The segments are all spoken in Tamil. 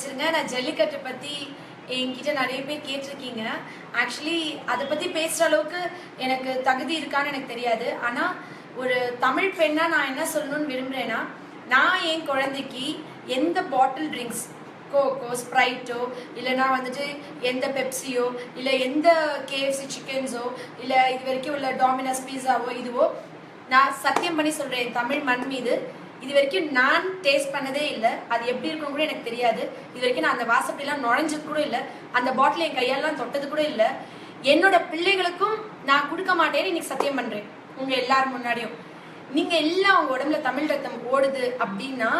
மன்னிச்சிருங்க நான் ஜல்லிக்கட்டு பத்தி என்கிட்ட நிறைய பேர் கேட்டிருக்கீங்க. ஆக்சுவலி அதை பத்தி பேசுற அளவுக்கு எனக்கு தகுதி இருக்கான்னு எனக்கு தெரியாது. ஆனா ஒரு தமிழ் பெண்ணா நான் என்ன சொல்லணும்னு விரும்புறேன்னா நான் என் குழந்தைக்கு எந்த பாட்டில் ட்ரிங்க்ஸ் கோகோ ஸ்ப்ரைட்டோ இல்லைனா வந்துட்டு எந்த பெப்சியோ இல்லை எந்த கேஎஃப்சி சிக்கன்ஸோ இல்லை இது வரைக்கும் உள்ள டாமினஸ் பீஸாவோ இதுவோ நான் சத்தியம் பண்ணி சொல்கிறேன் தமிழ் மண் மீது இது வரைக்கும் நான் டேஸ்ட் பண்ணதே இல்லை. அது எப்படி இருக்கும் கூட எனக்கு தெரியாது. இது வரைக்கும் நான் அந்த வாசப்படிலாம் நுழைஞ்சது கூட இல்லை. அந்த பாட்டில் என் கையெல்லாம் தொட்டது கூட இல்லை. என்னோட பிள்ளைகளுக்கும் நான் கொடுக்க மாட்டேன்னு இன்னைக்கு சத்தியம் பண்ணுறேன் உங்கள் எல்லாரும் முன்னாடியும். நீங்கள் எல்லாம் உங்கள் உடம்புல தமிழ் ரத்தம் ஓடுது அப்படின்னா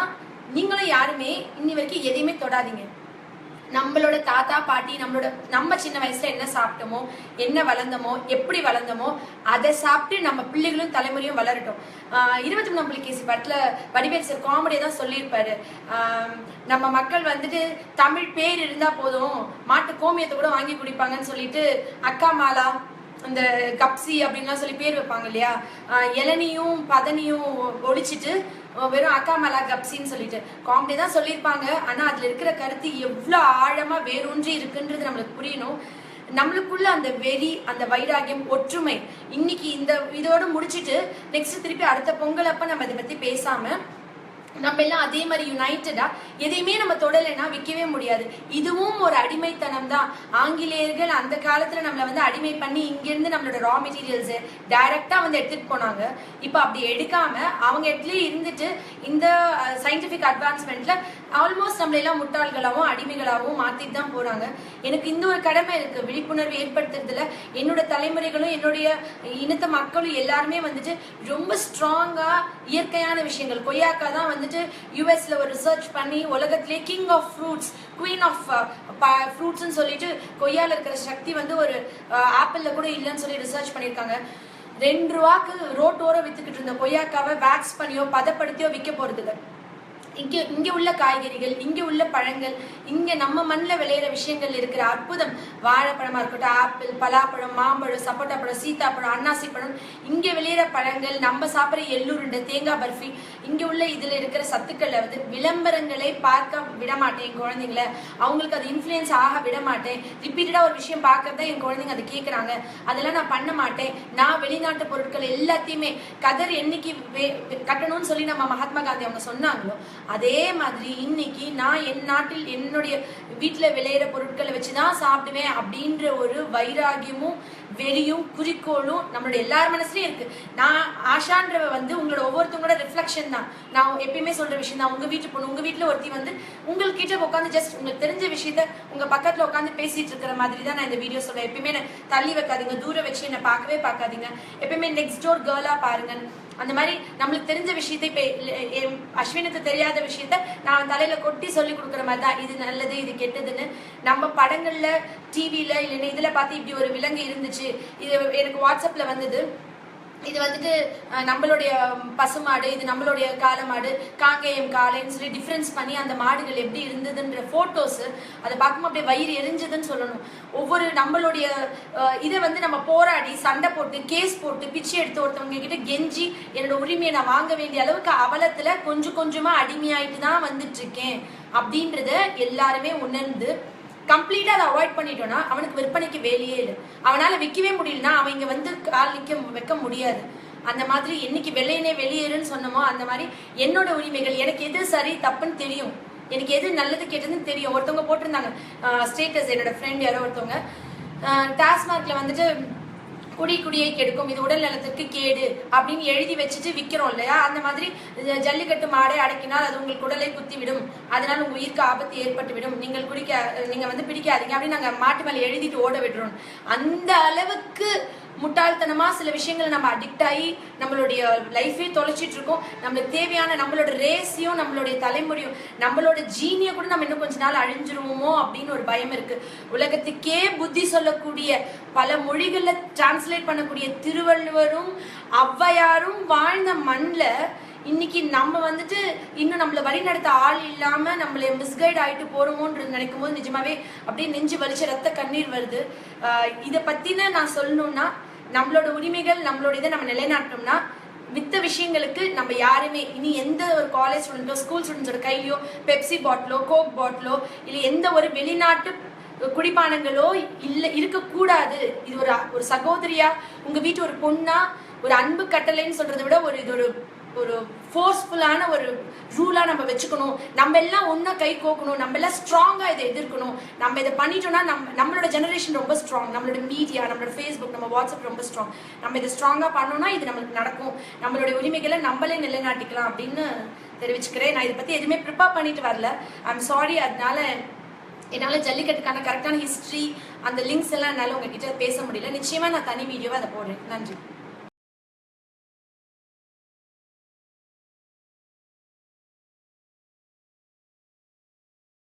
நீங்களும் யாருமே இன்னி வரைக்கும் எதையுமே தொடாதீங்க. நம்மளோட தாத்தா பாட்டி நம்மளோட நம்ம சின்ன வயசுல என்ன சாப்பிட்டோமோ என்ன வளர்ந்தோமோ எப்படி வளர்ந்தோமோ அதை சாப்பிட்டு நம்ம பிள்ளைகளும் தலைமுறையும் வளரட்டும். இருபத்தி மூணாம் புலிகேசி படத்துல வடிவேல் சார் காமெடியை தான் சொல்லியிருப்பாரு. நம்ம மக்கள் வந்துட்டு தமிழ் பேர் இருந்தா போதும் மாட்டு கோமியத்தை கூட வாங்கி குடிப்பாங்கன்னு சொல்லிட்டு அக்கா மாலா இந்த கப்சி அப்படின்லாம் சொல்லி பேர் வைப்பாங்க இல்லையா? இளநியும் பதனியும் ஒழிச்சிட்டு வெறும் அக்கா மலா கப்சின்னு சொல்லிட்டு. காமெடி தான் சொல்லியிருப்பாங்க. ஆனா அதுல இருக்கிற கருத்து எவ்வளோ ஆழமா வேரூன்றி இருக்குன்றது நம்மளுக்கு புரியணும். நம்மளுக்குள்ள அந்த வெறி அந்த வைராகியம் ஒற்றுமை இன்னைக்கு இந்த இதோடு முடிச்சிட்டு நெக்ஸ்ட் திருப்பி அடுத்த பொங்கல் அப்ப நம்ம இதை பத்தி பேசாம நம்ம எல்லாம் அதே மாதிரி யுனைட்டடா எதையுமே நம்ம தொடலைன்னா விற்கவே முடியாது. இதுவும் ஒரு அடிமைத்தனம் தான் ஆங்கிலேயர்கள் அந்த காலத்துல நம்மளை வந்து அடிமை பண்ணி இங்கிருந்து நம்மளோட ரா மெட்டீரியல்ஸ் டைரக்டா வந்து எடுத்துட்டு போனாங்க. இப்போ அப்படி எடுக்காம அவங்க இடத்துலயே இருந்துட்டு இந்த சயின்டிபிக் அட்வான்ஸ்மெண்ட்ல ஆல்மோஸ்ட் நம்மள எல்லாம் முட்டாள்களாகவும் அடிமைகளாகவும் மாத்திட்டு தான் போறாங்க. எனக்கு இந்த ஒரு கடமை இருக்கு. விழிப்புணர்வு ஏற்படுத்துறதுல என்னோட தலைமுறைகளும் என்னுடைய இனத்த மக்களும் எல்லாருமே வந்துட்டு ரொம்ப ஸ்ட்ராங்கா இயற்கையான விஷயங்கள் கொய்யாக்கா தான் வந்து வந்துட்டு யூஎஸ்ல ஒரு ரிசர்ச் பண்ணி உலகத்திலே king of fruits queen of ஃப்ரூட்ஸ்னு சொல்லிட்டு கொய்யால இருக்கிற சக்தி வந்து ஒரு ஆப்பிள்ல கூட இல்லைன்னு சொல்லி ரிசர்ச் பண்ணியிருக்காங்க. ரெண்டு ரூபாக்கு ரோட்டோர வித்துக்கிட்டு இருந்த கொய்யாக்காவை வேக்ஸ் பண்ணியோ பதப்படுத்தியோ விற்க போறது இல்லை இங்கே இங்கே உள்ள காய்கறிகள் இங்கே உள்ள பழங்கள் இங்கே நம்ம மண்ணில் விளையிற விஷயங்கள் இருக்கிற அற்புதம். வாழைப்பழமாக இருக்கட்டும் ஆப்பிள் பலாப்பழம் மாம்பழம் சப்போட்டா பழம் சீத்தாப்பழம் அன்னாசி பழம் இங்கே விளையிற பழங்கள் நம்ம சாப்பிட்ற எள்ளுருண்டை தேங்காய் பர்ஃபி இங்கே உள்ள இதில் இருக்கிற சத்துக்களை வந்து விளம்பரங்களை பார்க்க விட மாட்டேன் என் குழந்தைங்கள. அவங்களுக்கு அது இன்ஃப்ளூயன்ஸ் ஆக விட மாட்டேன். ரிப்பீட்டடாக ஒரு விஷயம் பார்க்கறத என் குழந்தைங்க அதை கேட்குறாங்க. அதெல்லாம் நான் பண்ண மாட்டேன். நான் வெளிநாட்டு பொருட்கள் எல்லாத்தையுமே கதர் என்னைக்கு கட்டணும்னு சொல்லி நம்ம மகாத்மா காந்தி அவங்க சொன்னாங்களோ அதே மாதிரி இன்னைக்கு நான் என் நாட்டில் என்னுடைய வீட்டில் விளையிற பொருட்களை வச்சுதான் சாப்பிடுவேன் அப்படின்ற ஒரு வைராகியமும் வெறியும் குறிக்கோளும் நம்மளோட எல்லார் மனசுலயும் இருக்கு. நான் ஆஷான்றவ வந்து உங்களோட ஒவ்வொருத்தவங்களோட ரிஃப்ளெக்ஷன் தான். நான் எப்பயுமே சொல்ற விஷயம் தான். உங்க வீட்டு பொண்ணு உங்க வீட்டுல ஒருத்தி வந்து உங்கள்கிட்ட உட்காந்து ஜஸ்ட் உங்களுக்கு தெரிஞ்ச விஷயத்த உங்க பக்கத்துல உட்காந்து பேசிட்டு இருக்கிற மாதிரி தான் நான் இந்த வீடியோ சொல்றேன். எப்பயுமே தள்ளி வைக்காதீங்க. தூரம் வச்சு என்னை பார்க்கவே பார்க்காதீங்க. எப்பயுமே நெக்ஸ்ட் டோர் கேர்லா பாருங்க அந்த மாதிரி நம்மளுக்கு தெரிஞ்ச விஷயத்தை இப்ப அஸ்வினுக்கு தெரியாத விஷயத்த நான் தலையில கொட்டி சொல்லி கொடுக்குற மாதிரி தான் இது நல்லது இது கெட்டதுன்னு. நம்ம படங்கள்ல டிவில இல்லைன்னா இதுல பார்த்து இப்படி ஒரு விலங்கு இருந்துச்சு. இது எனக்கு வாட்ஸ்அப்ல வந்தது. இது வந்துட்டு நம்மளுடைய பசுமாடு இது நம்மளுடைய காளை மாடு காங்கேயம் காளைன்னு சொல்லி டிஃப்ரென்ஸ் பண்ணி அந்த மாடுகள் எப்படி இருந்ததுன்ற ஃபோட்டோஸ் அதை பார்க்கும்போது அப்படியே வயிறு எரிஞ்சதுன்னு சொல்லணும். ஒவ்வொரு நம்மளுடைய இதை வந்து நம்ம போராடி சண்டை போட்டு கேஸ் போட்டு பிச்சை எடுத்து ஒருத்தவங்க கிட்ட கெஞ்சி என்னோட உரிமையை நான் வாங்க வேண்டிய அளவுக்கு அவலத்துல கொஞ்சம் கொஞ்சமா அடிமையாயிட்டு தான் வந்துட்டு இருக்கேன். அப்படின்றத எல்லாருமே உணர்ந்து கம்ப்ளீட்டா அதை அவாய்ட் பண்ணிட்டோம்னா அவனுக்கு விற்பனைக்கு வேலையே இல்லை. அவனால விற்கவே முடியலன்னா அவன் இங்க வந்து கால் நிக்க வைக்க முடியாது. அந்த மாதிரி என்னைக்கு வெள்ளையனே வெளியேறுன்னு சொன்னமோ அந்த மாதிரி என்னோட உரிமைகள் எனக்கு எது சரி தப்புன்னு தெரியும். எனக்கு எது நல்லது கெட்டதுன்னு தெரியும். ஒருத்தவங்க போட்டிருந்தாங்க. ஸ்டேட்டஸ் என்னோட ஃப்ரெண்ட் யாரோ ஒருத்தவங்க. டாஸ்மார்க்ல வந்துட்டு குடி குடியை கெடுக்கும். இது உடல் நலத்துக்கு கேடு அப்படின்னு எழுதி வச்சுட்டு விற்கிறோம் இல்லையா? அந்த மாதிரி ஜல்லிக்கட்டு மாடை அடக்கினால் அது உங்களுக்கு உடலை குத்தி விடும் அதனால் உங்க உயிருக்கு ஆபத்து ஏற்பட்டு விடும் நீங்கள் குடிக்க நீங்க வந்து பிடிக்காதீங்க அப்படின்னு நாங்க மாட்டு மேல எழுதிட்டு ஓட விடுறோம். அந்த அளவுக்கு முட்டாள்தனமா சில விஷயங்களை நம்ம அடிக்ட் ஆகி நம்மளுடைய லைஃபே தொலைச்சிட்டு இருக்கோம். நம்மளுக்கு தேவையான நம்மளோட ரேஸையும் நம்மளுடைய தலைமுறையும் நம்மளோட ஜீனியை கூட நம்ம இன்னும் கொஞ்ச நாள் அழிஞ்சிருவோமோ அப்படின்னு ஒரு பயம் இருக்கு. உலகத்துக்கே புத்தி சொல்லக்கூடிய பல மொழிகளில் டிரான்ஸ்லேட் பண்ணக்கூடிய திருவள்ளுவரும் ஔவையாரும் வாழ்ந்த மண்ணில் இன்னைக்கு நம்ம வந்துட்டு இன்னும் நம்மளை வழி நடத்த ஆள் இல்லாம நம்மள மிஸ்கைட் ஆயிட்டு போறோமோன்றது நினைக்கும் போது நிஜமாவே அப்படியே நெஞ்சு வலிச்ச ரத்த கண்ணீர் வருது. இதை இத பத்தின நான் சொல்லணும்னா நம்மளோட உரிமைகள் நம்மளோட இதை நம்ம நிலைநாட்டணும்னா மித்த விஷயங்களுக்கு நம்ம யாருமே இனி எந்த ஒரு காலேஜ் ஸ்டூடெண்ட்டோ ஸ்கூல் ஸ்டூடெண்ட்ஸோட கையிலையோ பெப்சி பாட்டிலோ கோக் பாட்டிலோ இல்லை எந்த ஒரு வெளிநாட்டு குடிப்பானங்களோ இல்லை இருக்கக்கூடாது. இது ஒரு ஒரு சகோதரியா உங்க வீட்டு ஒரு பொண்ணா ஒரு அன்பு கட்டளைன்னு சொல்றதை விட ஒரு இது ஒரு ஒரு ஃபோர்ஸ்ஃபுல்லான ஒரு ரூலாக நம்ம வச்சுக்கணும். நம்ம எல்லாம் ஒன்றா கை கோக்கணும். நம்ம எல்லாம் ஸ்ட்ராங்காக இதை எதிர்க்கணும். நம்ம இதை பண்ணிட்டோம்னா நம்ம நம்மளோட ஜெனரேஷன் ரொம்ப ஸ்ட்ராங் நம்மளோட மீடியா நம்மளோட ஃபேஸ்புக் நம்ம வாட்ஸ்அப் ரொம்ப ஸ்ட்ராங் நம்ம இதை ஸ்ட்ராங்காக பண்ணோம்னா இது நம்மளுக்கு நடக்கும். நம்மளுடைய உரிமைகளை நம்மளே நிலைநாட்டிக்கலாம் அப்படின்னு தெரிவிச்சுக்கிறேன். நான் இதை பற்றி எதுவுமே ப்ரிப்பேர் பண்ணிட்டு வரல. ஐம் சாரி அதனால என்னால் ஜல்லிக்கட்டுக்கான கரெக்டான ஹிஸ்ட்ரி அந்த லிங்க்ஸ் எல்லாம் என்னால் உங்ககிட்ட பேச முடியல. நிச்சயமாக நான் தனி வீடியோவை அதை போடுறேன். நன்றி.